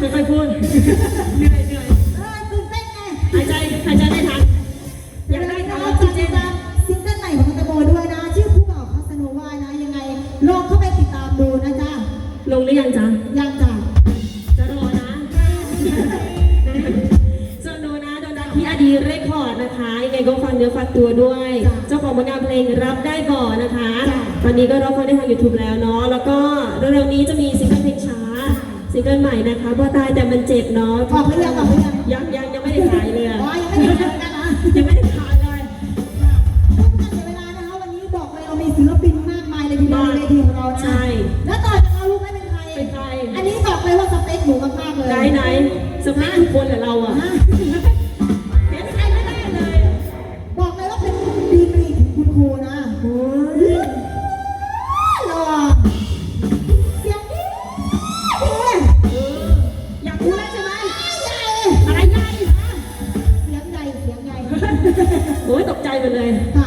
ค่อยๆพูดเหนื่อยเหนื่อยเออตื่นเต้นไงหายใจหายใจไม่ทันอยายกได้ได้นะคจริงๆนะซิงเกิลใหม่ของตะโมด้วยนะ ชื่อผู้บ่าวคาสโนวานะ ยังไงลองเข้าไปติดตามดูนะจ๊ะลงหรือยังจ๊ะ ยังจ้ะจะรอนะจะดูนะโดนักพี่อดีเรคคอร์ดนะคะยังไงก็ฟังเนื้อฟังตัวด้วย เจ้าของผลงานเพลงรับได้ก่อนนะคะ ตอนนี้ก็รับฟังได้ทางยูทูบแล้วเนาะ แล้วก็เร็วๆนี้จะมีซิงเกิล ซิงเกิลใหม่นะคะพอตายแต่มันเจ็บเนาะออกหรือยังออกหรือยังยังยังยังไม่ได้ถ่ายเลยอะอ๋อยังไม่ได้ทำกันนะยังไม่ได้ถ่ายเลยทุกท่านเสียเวลานะคะวันนี้บอกเลยเรามีศิลปินมากมายเลยทีเดียวในเวทีของเรานะใช่แล้วต่อจากเรารู้ไหมเป็นใครเป็นใครอันนี้บอกเลยว่าสเปคหนูมากๆเลยไหนไหนสเปคทุกคนเหรอเราอะฮะเห็นใครไม่ได้เลย บอกเลยว่าเป็นดีกรีถึงคุณครูนะโอ้ โอ้ยตกใจไปเลย ค่ะ